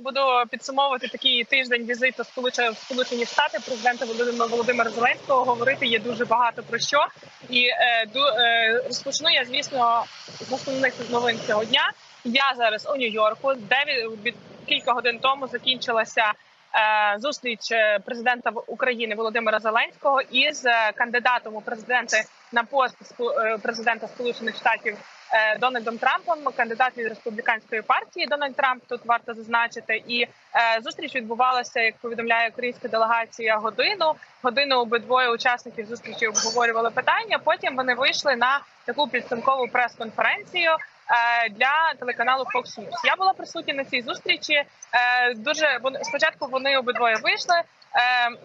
Буду підсумовувати такий тиждень візиту в Сполучені Штати президента Володимира Володимира Зеленського. Говорити є дуже багато про що. І е, е, розпочну я, звісно, з основних новин цього дня. Я зараз у Нью-Йорку, де від, кілька годин тому закінчилася зустріч е, президента України Володимира Зеленського із е, кандидатом у президенти на пост е, президента Сполучених Штатів е, Дональдом Трампом, кандидат від республіканської партії Дональд Трамп. Тут варто зазначити, і е, зустріч відбувалася, як повідомляє українська делегація, годину. Годину обидвоє учасників зустрічі обговорювали питання. Потім вони вийшли на таку підсумкову прес-конференцію. Е, Для телеканалу Fox News. я була присутня на цій зустрічі. Е, Дуже спочатку вони обидвоє вийшли.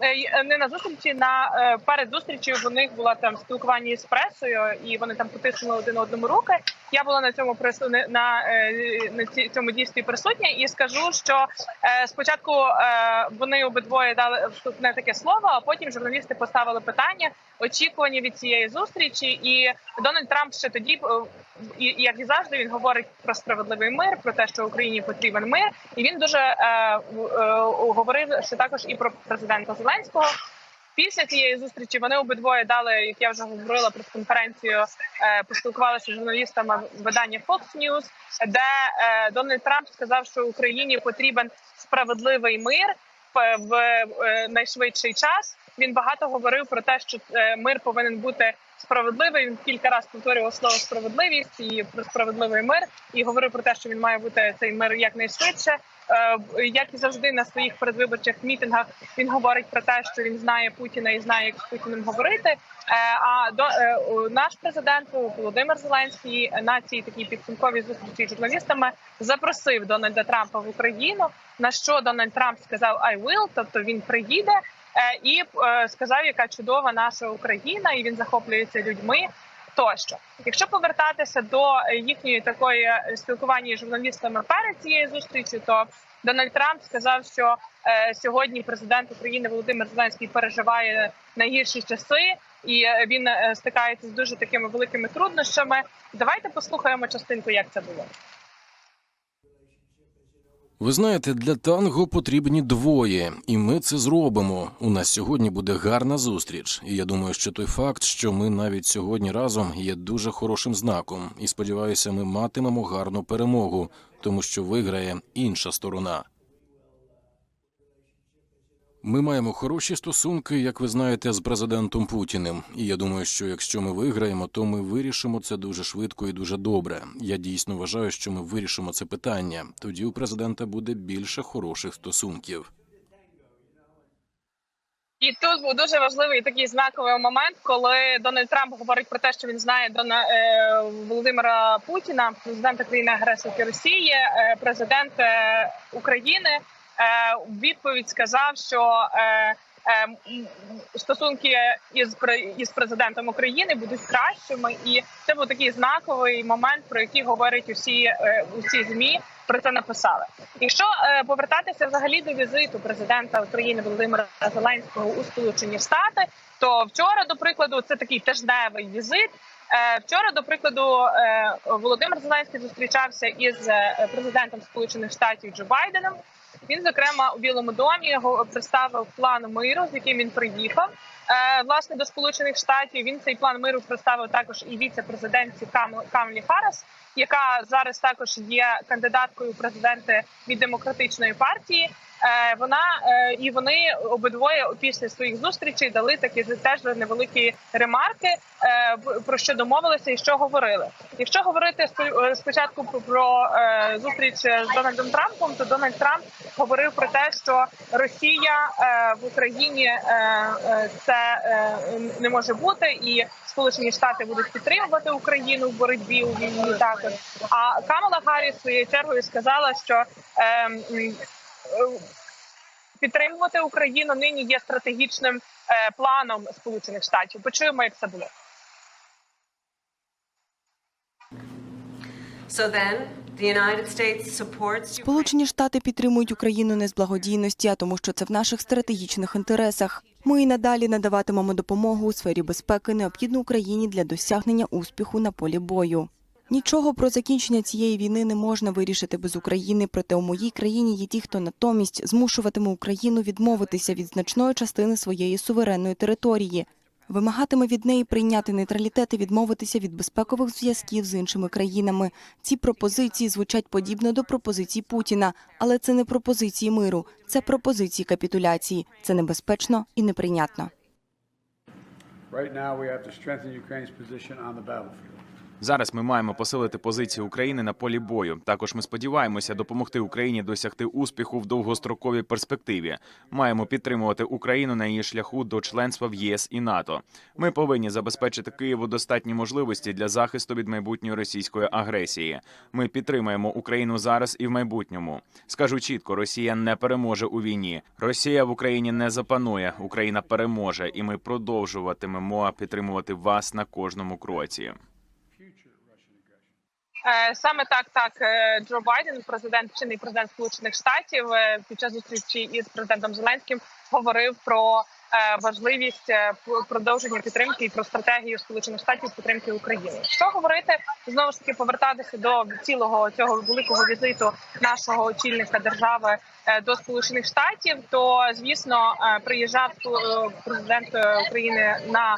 е, Не на зустрічі, на перед зустрічю в них була там спілкування з пресою, і вони там потиснули один одному руки. Я була на цьому прису... не- на, на цьому дійстві присутня, і скажу, що спочатку вони обидвоє дали вступне таке слово, а потім журналісти поставили питання, очікування від цієї зустрічі. І Дональд Трамп ще тоді, е, як і завжди, він говорить про справедливий мир, про те, що Україні потрібен мир, і він дуже е, е, говорив ще також і про президента Зеленського. Після цієї зустрічі вони обидвоє дали, як я вже говорила, прес-конференцію, е, поспілкувалися з журналістами видання Fox News, де е, Дональд Трамп сказав, що Україні потрібен справедливий мир в, найшвидший час. Він багато говорив про те, що е, мир повинен бути справедливий. Він кілька разів повторював слово справедливість і про справедливий мир, і говорив про те, що він має бути цей мир якнайшвидше. Е, Як і завжди на своїх передвиборчих мітингах він говорить про те, що він знає Путіна і знає, як з Путіним говорити. Е, А до наш президент Володимир Зеленський на цій такій підсумковій зустрічі з журналістами запросив Дональда Трампа в Україну. На що Дональд Трамп сказав «I will», тобто він приїде. Е, І е, сказав, яка чудова наша Україна, і він захоплюється людьми. Тощо, якщо повертатися до їхньої такої е, спілкування з журналістами перед цією зустрічю, то Дональд Трамп сказав, що е, сьогодні президент України Володимир Зеленський переживає найгірші часи, і він стикається з дуже такими великими труднощами. Давайте послухаємо частинку, як це було. Ви знаєте, для танго потрібні двоє, і ми це зробимо. У нас сьогодні буде гарна зустріч. І я думаю, що той факт, що ми навіть сьогодні разом, є дуже хорошим знаком. І сподіваюся, ми матимемо гарну перемогу, тому що виграє інша сторона. Ми маємо хороші стосунки, як ви знаєте, з президентом Путіним. І я думаю, що якщо ми виграємо, то ми вирішимо це дуже швидко і дуже добре. Я дійсно вважаю, що ми вирішимо це питання. Тоді у президента буде більше хороших стосунків. І тут був дуже важливий такий знаковий момент, коли Дональд Трамп говорить про те, що він знає Дона е, Володимира Путіна, президента країни агресорки Росії, е, президент е, України. Е, у відповідь сказав, що е, е, стосунки із із президентом України будуть кращими, і це був такий знаковий момент, про який говорять усі е, усі змі. Про це написали. Якщо е, повертатися взагалі до візиту президента України Володимира Зеленського у Сполучені Штати, то вчора, до прикладу, це такий тижневий візит. Е, вчора, до прикладу, е, Володимир Зеленський зустрічався із е, президентом Сполучених Штатів Джо Байденом. Він, зокрема, у Білому домі його представив план миру, з яким він приїхав. Е, власне до Сполучених Штатів він цей план миру представив також і віце-президентці Кам- Камлі Харрес, яка зараз також є кандидаткою у президенти від демократичної партії. Е, Вона е, і вони обидвоє після своїх зустрічей дали такі теж невеликі ремарки, е, про що домовилися і що говорили. Якщо говорити спо- спочатку про- зустріч з Дональдом Трампом, то Дональд Трамп говорив про те, що Росія в Україні це не може бути, і Сполучені Штати будуть підтримувати Україну в боротьбі у війні. Також а Камала Гарріс своєю чергою сказала, що е, м, е, підтримувати Україну нині є стратегічним е, планом Сполучених Штатів. Почуємо, як це було. So then, Сполучені Штати підтримують Україну не з благодійності, а тому, що це в наших стратегічних інтересах. Ми і надалі надаватимемо допомогу у сфері безпеки, необхідну Україні для досягнення успіху на полі бою. Нічого про закінчення цієї війни не можна вирішити без України. Проте у моїй країні є ті, хто натомість змушуватиме Україну відмовитися від значної частини своєї суверенної території, вимагатиме від неї прийняти нейтралітет і відмовитися від безпекових зв'язків з іншими країнами. Ці пропозиції звучать подібно до пропозицій Путіна, але це не пропозиції миру, це пропозиції капітуляції. Це небезпечно і неприйнятно. Right now, we have to strengthen Ukraine's position on the battlefield. Зараз ми маємо посилити позиції України на полі бою. Також ми сподіваємося допомогти Україні досягти успіху в довгостроковій перспективі. Маємо підтримувати Україну на її шляху до членства в ЄС і НАТО. Ми повинні забезпечити Києву достатні можливості для захисту від майбутньої російської агресії. Ми підтримаємо Україну зараз і в майбутньому. Скажу чітко: Росія не переможе у війні. Росія в Україні не запанує. Україна переможе, і ми продовжуватимемо підтримувати вас на кожному кроці. Е, Саме так, так е, Джо Байден, президент чинний президент Сполучених Штатів, е, під час зустрічі із президентом Зеленським говорив про важливість продовження підтримки і про стратегію Сполучених Штатів підтримки України. Що говорити знову ж таки повертатися до цілого цього великого візиту нашого очільника держави до Сполучених Штатів, то звісно приїжджав президент України на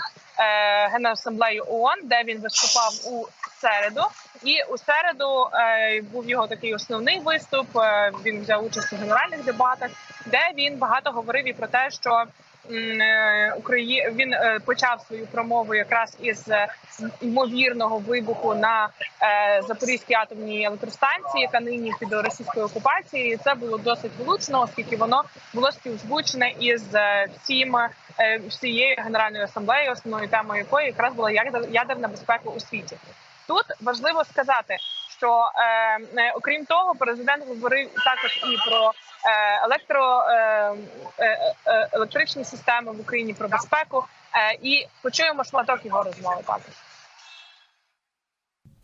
генасамблею ООН, де він виступав у середу. І у середу е, був його такий основний виступ. Е, він взяв участь у генеральних дебатах, де він багато говорив і про те, що е, Украї... він почав свою промову якраз із ймовірного вибуху на Запорізькій атомній електростанції, яка нині під російською окупацією. Це було досить влучно, оскільки воно було співзвучне із всім всією генеральною асамблеєю, основною темою якої якраз була ядер- ядерна безпека у світі. Тут важливо сказати, що е, е, окрім того, президент говорив також і про е, електро е, е, е, електричні системи в Україні про безпеку. Е, і почуємо шматок його розмови також.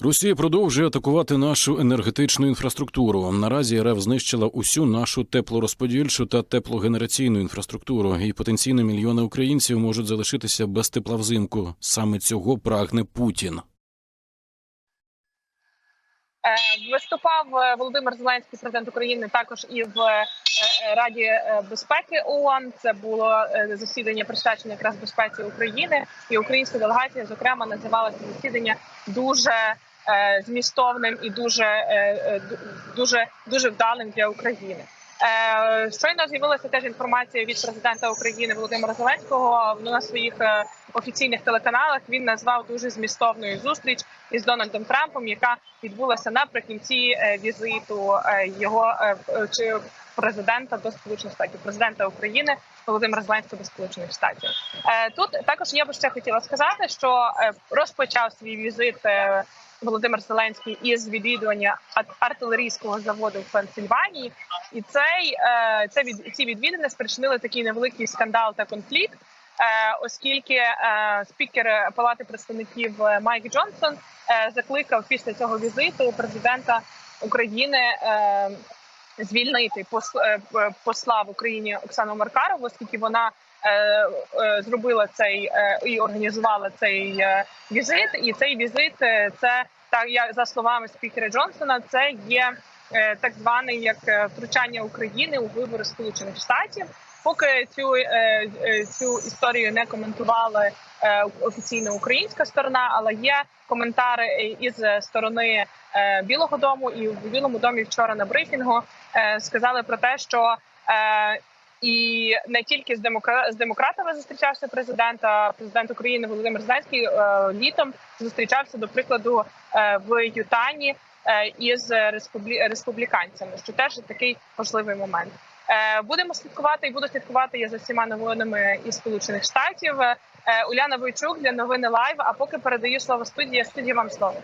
Росія продовжує атакувати нашу енергетичну інфраструктуру. Наразі РФ знищила усю нашу теплорозподільчу та теплогенераційну інфраструктуру, і потенційно мільйони українців можуть залишитися без тепла взимку. Саме цього прагне Путін. Е, Виступав е, Володимир Зеленський, президент України, також і в е, Раді безпеки ООН. Це було засідання присвячене якраз безпеці України, і українська делегація, зокрема, називала це засідання дуже змістовним і дуже ду- дуже дуже вдалим для України. Щойно з'явилася теж інформація від президента України Володимира Зеленського на своїх офіційних телеканалах. Він назвав дуже змістовною зустріч із Дональдом Трампом, яка відбулася наприкінці е, візиту е, його е, чи президента до сполучених штатів, президента України Володимира Зеленського до сполучених штатів. Тут також я би ще хотіла сказати, що розпочав свій візит. Володимир Зеленський із відвідування ар- артилерійського заводу в Пенсильванії, і цей це від ці відвідини спричинили такий невеликий скандал та конфлікт, оскільки е, спікер Палати представників е, Майк Джонсон е, закликав після цього візиту президента України. Е, Звільнити пос- е, посла в Україні Оксану Маркарову, оскільки вона е, е, зробила цей е, і організувала цей е, візит. І цей візит е, це так я за словами спікера Джонсона. Це є е, так званий як е, втручання України у вибори Сполучених Штатів. Поки цю е, е, цю історію не коментували е, офіційно українська сторона, але є коментари із сторони Білого Дому, і в Білому домі вчора на брифінгу сказали про те, що і не тільки з демокра... з демократами зустрічався президент, а президент України Володимир Зеленський літом зустрічався до прикладу в Ютані із республі... республіканцями, що теж такий важливий момент. Е, Будемо слідкувати і буду слідкувати я за всіма новинами із Сполучених Штатів. Е, Уляна Войчук для новини Лайв. А поки передаю слово студії. Студії вам слово.